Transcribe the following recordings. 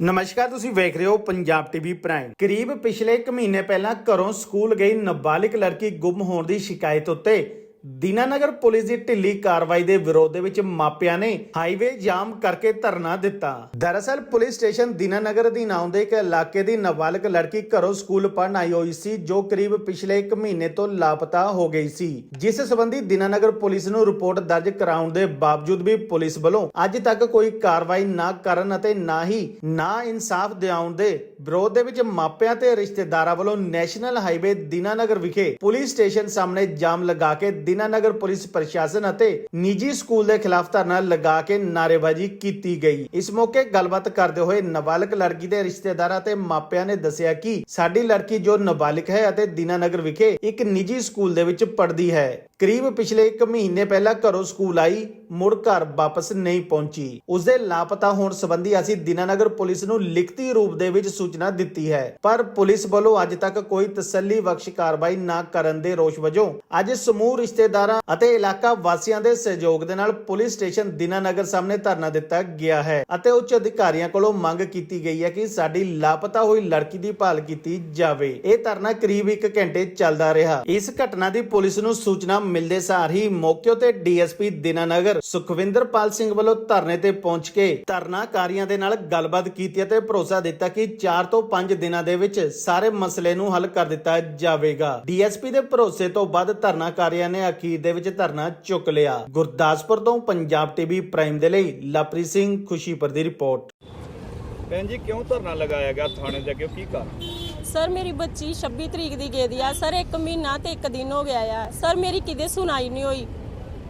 ਨਮਸਕਾਰ, ਤੁਸੀਂ ਵੇਖ ਰਹੇ ਹੋ ਪੰਜਾਬ ਟੀਵੀ ਪ੍ਰਾਈਮ ਕਰੀਬ ਪਿਛਲੇ ਇੱਕ ਮਹੀਨੇ ਪਹਿਲਾਂ ਘਰੋਂ ਸਕੂਲ ਗਈ ਨਾਬਾਲਿਗ ਲੜਕੀ ਗੁੰਮ ਹੋਣ ਦੀ ਸ਼ਿਕਾਇਤ ਉੱਤੇ ਦੀਨਾਨਗਰ ਪੁਲਿਸ ਦੀ ਢਿੱਲੀ ਕਾਰਵਾਈ ਦੇ ਵਿਰੋਧ ਦੇ ਵਿੱਚ ਮਾਪਿਆਂ ਨੇ ਹਾਈਵੇ ਜਾਮ ਕਰਕੇ ਧਰਨਾ ਦਿੱਤਾ। ਦਰਅਸਲ, ਪੁਲਿਸ ਸਟੇਸ਼ਨ ਦੀਨਾਨਗਰ ਅਧੀਨ ਆਉਂਦੇ ਇੱਕ ਇਲਾਕੇ ਦੀ ਨਾਬਾਲਗ ਲੜਕੀ ਘਰੋਂ ਸਕੂਲ ਪੜ੍ਹਨ ਆਈ ਹੋਈ ਸੀ, ਜੋ ਕਰੀਬ ਪਿਛਲੇ 1 ਮਹੀਨੇ ਤੋਂ ਲਾਪਤਾ ਹੋ ਗਈ ਸੀ। ਜਿਸ ਸੰਬੰਧੀ ਦੀਨਾਨਗਰ ਪੁਲਿਸ ਨੂੰ ਰਿਪੋਰਟ ਦਰਜ ਕਰਾਉਣ ਦੇ ਬਾਵਜੂਦ ਵੀ ਪੁਲਿਸ ਵੱਲੋਂ ਅੱਜ ਤੱਕ ਕੋਈ ਕਾਰਵਾਈ ਨਾ ਕਰਨ ਅਤੇ ਨਾ ਹੀ ਨਾ ਇਨਸਾਫ ਦਿਵਾਉਣ ਦੇ ਵਿਰੋਧ ਦੇ ਵਿੱਚ ਮਾਪਿਆਂ ਤੇ ਰਿਸ਼ਤੇਦਾਰਾਂ ਵੱਲੋਂ ਨੈਸ਼ਨਲ ਹਾਈਵੇ ਦੀਨਾਨਗਰ ਵਿਖੇ ਪੁਲਿਸ ਸਟੇਸ਼ਨ ਸਾਹਮਣੇ ਜਾਮ ਲਗਾ ਕੇ ਦੀਨਾਨਗਰ ਪੁਲਿਸ ਪ੍ਰਸ਼ਾਸਨ ਅਤੇ ਨਿੱਜੀ ਸਕੂਲ ਦੇ ਖਿਲਾਫ ਧਰਨਾ ਲਗਾ ਕੇ ਨਾਅਰੇਬਾਜ਼ੀ ਕੀਤੀ ਗਈ। ਇਸ ਮੌਕੇ ਗੱਲਬਾਤ ਕਰਦੇ ਹੋਏ ਨਾਬਾਲਗ ਲੜਕੀ ਦੇ ਰਿਸ਼ਤੇਦਾਰਾਂ ਤੇ ਮਾਪਿਆਂ ਨੇ ਦੱਸਿਆ ਕਿ ਸਾਡੀ ਲੜਕੀ ਜੋ ਨਾਬਾਲਿਗ ਹੈ ਅਤੇ ਦੀਨਾਨਗਰ ਵਿਖੇ ਇੱਕ ਨਿੱਜੀ ਸਕੂਲ ਦੇ ਵਿੱਚ ਪੜ੍ਹਦੀ ਹੈ। ਕਰੀਬ ਪਿਛਲੇ 1 ਮਹੀਨੇ ਪਹਿਲਾਂ ਘਰੋਂ ਸਕੂਲ ਆਈ, ਮੁੜ ਘਰ ਵਾਪਸ ਨਹੀਂ ਪਹੁੰਚੀ। ਉਸ ਦੇ ਲਾਪਤਾ ਹੋਣ ਸੰਬੰਧੀ ਅਸੀਂ ਦੀਨਾਨਗਰ ਪੁਲਿਸ ਨੂੰ ਲਿਖਤੀ ਰੂਪ ਦੇ ਵਿੱਚ ਸੂਚਨਾ ਦਿੱਤੀ ਹੈ। ਪਰ ਪੁਲਿਸ ਵੱਲੋਂ ਅੱਜ ਤੱਕ ਕੋਈ ਤਸੱਲੀ ਬਖਸ਼ ਕਾਰਵਾਈ ਨਾ ਕਰਨ ਦੇ ਰੋਸ਼ ਵਜੋਂ ਅੱਜ ਸਮੂਹ ਰਿਸ਼ਤੇਦਾਰਾਂ ਅਤੇ ਇਲਾਕਾ ਵਾਸੀਆਂ ਦੇ ਸਹਿਯੋਗ ਦੇ ਨਾਲ ਪੁਲਿਸ ਸਟੇਸ਼ਨ ਦੀਨਾਨਗਰ ਸਾਹਮਣੇ ਧਰਨਾ ਦਿੱਤਾ ਗਿਆ ਹੈ ਅਤੇ ਉੱਚ ਅਧਿਕਾਰੀਆਂ ਕੋਲੋਂ ਮੰਗ ਕੀਤੀ ਗਈ ਹੈ ਕਿ ਸਾਡੀ ਲਾਪਤਾ ਹੋਈ ਲੜਕੀ ਦੀ ਭਾਲ ਕੀਤੀ ਜਾਵੇ। ਇਹ ਧਰਨਾ ਕਰੀਬ 1 ਘੰਟੇ ਚੱਲਦਾ ਰਿਹਾ। ਇਸ ਘਟਨਾ ਦੀ ਪੁਲਿਸ ਨੂੰ ਸੂਚਨਾ ਮਿਲਦੇ ਸਾਰ ਹੀ ਮੌਕੇ ਤੇ ਡੀਐਸਪੀ ਦੀਨਾਨਗਰ ਸੁਖਵਿੰਦਰਪਾਲ ਸਿੰਘ ਵੱਲੋਂ ਧਰਨੇ ਤੇ ਪਹੁੰਚ ਕੇ ਧਰਨਾਕਾਰੀਆਂ ਦੇ ਨਾਲ ਗੱਲਬਾਤ ਕੀਤੀ ਅਤੇ ਭਰੋਸਾ ਦਿੱਤਾ ਕਿ 4 ਤੋਂ 5 ਦਿਨਾਂ ਦੇ ਵਿੱਚ ਸਾਰੇ ਮਸਲੇ ਨੂੰ ਹੱਲ ਕਰ ਦਿੱਤਾ ਜਾਵੇਗਾ। ਡੀਐਸਪੀ ਦੇ ਭਰੋਸੇ ਤੋਂ ਬਾਅਦ ਧਰਨਾਕਾਰੀਆਂ ਨੇ ਅਖੀਰ ਦੇ ਵਿੱਚ ਧਰਨਾ ਚੁੱਕ ਲਿਆ। ਗੁਰਦਾਸਪੁਰ ਤੋਂ ਪੰਜਾਬ ਟੀਵੀ ਪ੍ਰਾਈਮ ਦੇ ਲਈ ਲਵਪ੍ਰੀਤ ਸਿੰਘ ਖੁਸ਼ੀਪੁਰ ਦੀ ਰਿਪੋਰਟ। ਭੈਣ ਜੀ, ਕਿਉਂ ਧਰਨਾ ਲਗਾਇਆ ਗਿਆ ਥਾਣੇ ਦੇ ਅੱਗੇ? ਕੀ ਕਾਰਨ? ਸਰ ਮੇਰੀ ਬੱਚੀ 26 ਤਰੀਕ ਦੀ ਗਈ ਦੀ ਆ। ਸਰ ਇੱਕ ਮਹੀਨਾ ਤੇ ਇੱਕ ਦਿਨ ਹੋ ਗਿਆ ਆ। ਸਰ ਮੇਰੀ ਕਿਤੇ ਸੁਣਾਈ ਨਹੀਂ ਹੋਈ।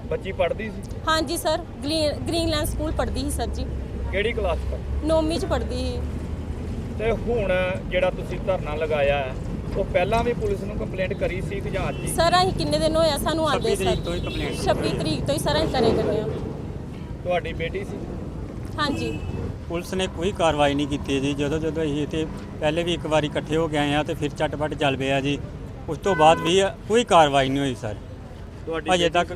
ਬੱਚੀ ਪੜ੍ਹਦੀ ਸੀ? ਹਾਂਜੀ ਸਰ ਗ੍ਰੀ- ਗ੍ਰੀਨਲੈਂਡ ਸਕੂਲ ਪੜ੍ਹਦੀ ਸੀ ਸਰ ਜੀ। ਕਿਹੜੀ ਕਲਾਸ ਚ? ਨੌਵੀਂ ਚ ਪੜ੍ਹਦੀ ਸੀ। ਤੇ ਹੁਣ ਜਿਹੜਾ ਤੁਸੀਂ ਧਰਨਾ ਲਗਾਇਆ ਹੈ, ਉਹ ਪਹਿਲਾਂ ਵੀ ਪੁਲਿਸ ਨੂੰ ਕੰਪਲੇਂਟ ਕਰੀ ਸੀ ਕਿ ਜਾਂ ਅੱਜ ਹੀ? ਸਰ ਅਸੀਂ ਕਿੰਨੇ ਦਿਨ ਹੋਇਆ ਸਾਨੂੰ ਆਂਦੇ ਸਰ 26 ਤਰੀਕ ਤੋਂ ਹੀ ਸਰ ਅਸੀਂ ਕਰੇ ਕਰਨੇ ਆ। ਤੁਹਾਡੀ ਬੇਟੀ ਸੀ? ਹਾਂਜੀ। ਪੁਲਿਸ ਨੇ ਕੋਈ ਕਾਰਵਾਈ ਨਹੀਂ ਕੀਤੀ ਜੀ। ਜਦੋਂ ਜਦੋਂ ਅਸੀਂ ਇੱਥੇ ਪਹਿਲੇ ਵੀ ਇੱਕ ਵਾਰੀ ਇਕੱਠੇ ਹੋ ਕੇ ਆਏ ਆ ਤੇ ਫਿਰ ਝਟਪਟ ਚੱਲ ਪਿਆ ਜੀ। ਉਸ ਤੋਂ ਬਾਅਦ ਵੀ ਕੋਈ ਕਾਰਵਾਈ ਨਹੀਂ ਹੋਈ ਸਰ। ਤੁਹਾਡੀ ਅਜੇ ਤੱਕ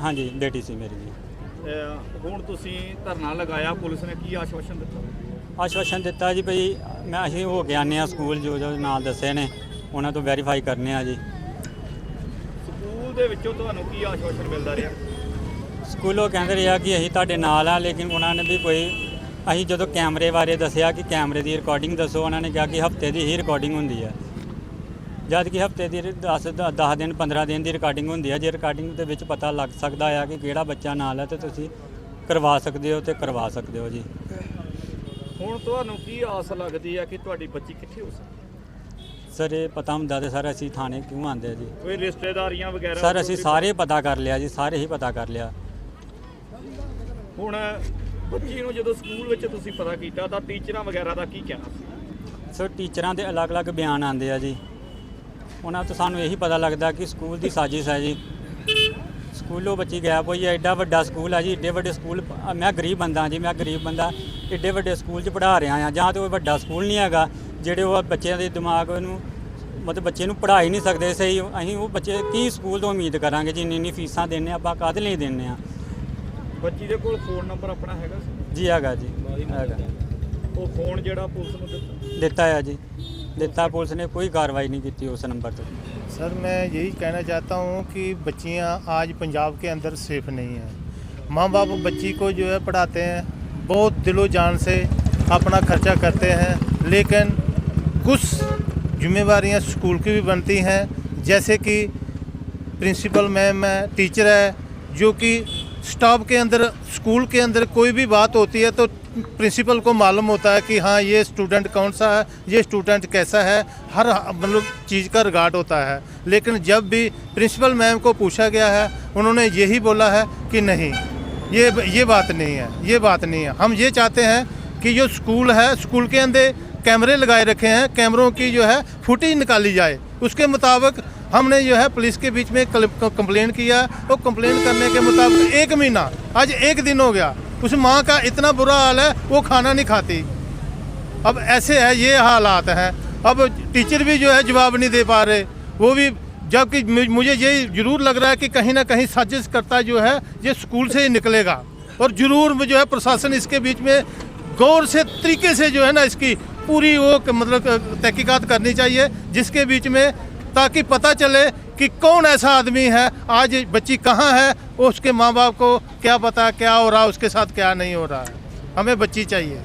ਹਾਂਜੀ ਬੇਟੀ ਸੀ ਮੇਰੀ ਜੀ। ਅਹ ਹੁਣ ਤੁਸੀਂ ਧਰਨਾ ਲਗਾਇਆ ਪੁਲਿਸ ਨੇ ਕੀ ਆਸ਼ਵਾਸਨ ਦਿੱਤਾ? ਆਸ਼ਵਾਸਨ ਦਿੱਤਾ ਜੀ ਭਈ ਮੈਂ ਅਸੀਂ ਹੋ ਕੇ ਆਨੇ ਆ ਸਕੂਲ ਜੋ ਜੋ ਨਾਂ ਦੱਸੇ ਨੇ ਉਹਨਾਂ ਤੋਂ ਵੈਰੀਫਾਈ ਕਰਨੇ ਆ ਜੀ। ਸਕੂਲ ਦੇ ਵਿੱਚੋਂ ਤੁਹਾਨੂੰ ਕੀ ਆਸ਼ਵਾਸਨ ਮਿਲਦਾ ਰਿਹਾ? ਸਕੂਲੋਂ ਕਹਿੰਦੇ ਰਿਹਾ ਕਿ ਅਸੀਂ ਤੁਹਾਡੇ ਨਾਲ ਆ ਲੇਕਿਨ ਉਹਨਾਂ ਨੇ ਵੀ ਕੋਈ ਅਸੀਂ ਜਦੋਂ ਕੈਮਰੇ ਬਾਰੇ ਦੱਸਿਆ ਕਿ ਕੈਮਰੇ ਦੀ ਰਿਕਾਰਡਿੰਗ ਦੱਸੋ ਉਹਨਾਂ ਨੇ ਕਿਹਾ ਕਿ ਹਫ਼ਤੇ ਦੀ ਹੀ ਰਿਕਾਰਡਿੰਗ ਹੁੰਦੀ ਹੈ ਜਦ ਕਿ ਹਫ਼ਤੇ ਦੀ 10 10 ਦਿਨ 15 ਦਿਨ ਦੀ ਰਿਕਾਰਡਿੰਗ ਹੁੰਦੀ ਹੈ ਜੇ ਰਿਕਾਰਡਿੰਗ ਦੇ ਵਿੱਚ ਪਤਾ ਲੱਗ ਸਕਦਾ ਆ ਕਿ ਕਿਹੜਾ ਬੱਚਾ ਨਾਲ ਹੈ ਤੇ ਤੁਸੀਂ ਕਰਵਾ ਸਕਦੇ ਹੋ ਤੇ ਕਰਵਾ ਸਕਦੇ ਹੋ ਜੀ। ਹੁਣ ਤੁਹਾਨੂੰ ਕੀ ਆਸ ਲੱਗਦੀ ਹੈ ਕਿ ਤੁਹਾਡੀ ਬੱਚੀ ਕਿੱਥੇ ਹੋ ਸਕਦੀ? ਸਰ ਇਹ ਪਤਾ ਹੁੰਦਾ ਤੇ ਸਰ ਅਸੀਂ ਥਾਣੇ ਕਿਉਂ ਆਉਂਦੇ ਆ ਜੀ? ਕੋਈ ਰਿਸ਼ਤੇਦਾਰੀਆਂ ਵਗੈਰਾ ਸਰ ਅਸੀਂ ਸਾਰੇ ਪਤਾ ਕਰ ਲਿਆ ਜੀ ਸਾਰੇ ਹੀ ਪਤਾ ਕਰ ਲਿਆ। ਹੁਣ ਬੱਚੀ ਨੂੰ ਜਦੋਂ ਸਕੂਲ ਵਿੱਚ ਤੁਸੀਂ ਪਤਾ ਕੀਤਾ ਤਾਂ ਟੀਚਰਾਂ ਵਗੈਰਾ ਦਾ ਕੀ ਕਹਿਣਾ ਸੀ? ਸੋ ਟੀਚਰਾਂ ਦੇ ਅਲੱਗ-ਅਲੱਗ ਬਿਆਨ ਆਉਂਦੇ ਆ ਜੀ। ਉਹਨਾਂ ਤੋਂ ਸਾਨੂੰ ਇਹੀ ਪਤਾ ਲੱਗਦਾ ਕਿ ਸਕੂਲ ਦੀ ਸਾਜ਼ਿਸ਼ ਹੈ ਜੀ। ਸਕੂਲੋਂ ਬੱਚੀ ਗਾਇਬ ਹੋਈ ਹੈ, ਐਡਾ ਵੱਡਾ ਸਕੂਲ ਆ ਜੀ ਏਡੇ ਵੱਡੇ ਸਕੂਲ ਮੈਂ ਗਰੀਬ ਬੰਦਾ ਜੀ, ਮੈਂ ਗਰੀਬ ਬੰਦਾ ਏਡੇ ਵੱਡੇ ਸਕੂਲ 'ਚ ਪੜ੍ਹਾ ਰਿਹਾ ਆ ਜਾਂ ਤੇ ਉਹ ਵੱਡਾ ਸਕੂਲ ਨਹੀਂ ਹੈਗਾ, ਜਿਹੜੇ ਉਹ ਬੱਚਿਆਂ ਦੇ ਦਿਮਾਗ ਨੂੰ, ਮਤਲਬ ਬੱਚੇ ਨੂੰ ਪੜ੍ਹਾ ਹੀ ਨਹੀਂ ਸਕਦੇ ਸਹੀ, ਅਸੀਂ ਉਹ ਬੱਚੇ ਕੀ ਸਕੂਲ ਤੋਂ ਉਮੀਦ ਕਰਾਂਗੇ ਜੀ ਇੰਨੀ ਇੰਨੀ ਫੀਸਾਂ ਦਿੰਨੇ ਆਪਾਂ ਕਾਹਦੇ ਲਈ ਦਿੰਨੇ ਆ ਬੱਚੀ ਦੇ ਕੋਲ ਫੋਨ ਨੰਬਰ ਆਪਣਾ ਹੈਗਾ ਸੀ ਜੀ ਹੈਗਾ ਜੀ ਹੈਗਾ ਉਹ ਫੋਨ ਜਿਹੜਾ ਪੁਲਿਸ ਨੂੰ ਦਿੱਤਾ ਦਿੱਤਾ ਆ ਜੀ ਦਿੱਤਾ ਪੁਲਿਸ ਨੇ ਕੋਈ ਕਾਰਵਾਈ ਨਹੀਂ ਕੀਤੀ ਉਸ ਨੰਬਰ ਤੇ सर मैं यही कहना चाहता हूँ कि बच्चियाँ आज पंजाब के अंदर सेफ नहीं हैं माँ बाप बच्ची को जो है पढ़ाते हैं बहुत दिलो जान से अपना खर्चा करते हैं लेकिन कुछ जिम्मेवारियाँ स्कूल की भी बनती हैं जैसे कि प्रिंसिपल मैम है टीचर है जो कि स्टाफ के अंदर, स्कूल के अंदर कोई भी बात होती है तो प्रिंसिपल को मालूम होता है कि हाँ ये स्टूडेंट कौन सा है, ये स्टूडेंट कैसा है, हर मतलब चीज़ का रिगार्ड होता है। लेकिन जब भी प्रिंसिपल मैम को पूछा गया है, उन्होंने यही बोला है कि नहीं, ये ये बात नहीं है, ये बात नहीं है। हम ये चाहते हैं कि जो स्कूल है, स्कूल के अंदर कैमरे लगाए रखे हैं, कैमरों की जो है फुटेज निकाली जाए। उसके मुताबिक हमने जो है पुलिस के बीच में कंप्लेन किया। और कंप्लेन करने के मुताबिक एक महीना, आज एक दिन हो गया। उस माँ का इतना बुरा हाल है, वो खाना नहीं खाती। अब ऐसे है, ये हालात हैं। अब टीचर भी जो है जवाब नहीं दे पा रहे। वो भी, जबकि मुझे ये ज़रूर लग रहा है कि कहीं ना कहीं साजिश करता जो है, ये स्कूल से ही निकलेगा। और ज़रूर जो है प्रशासन इसके बीच में गौर से, तरीके से जो है ना इसकी पूरी वो मतलब तहकीकात करनी चाहिए, जिसके बीच में ताकि पता चले कि कौन ऐसा आदमी है आज बच्ची कहाँ है उसके माँ बाप को क्या पता क्या हो रहा है उसके साथ क्या नहीं हो रहा है हमें बच्ची चाहिए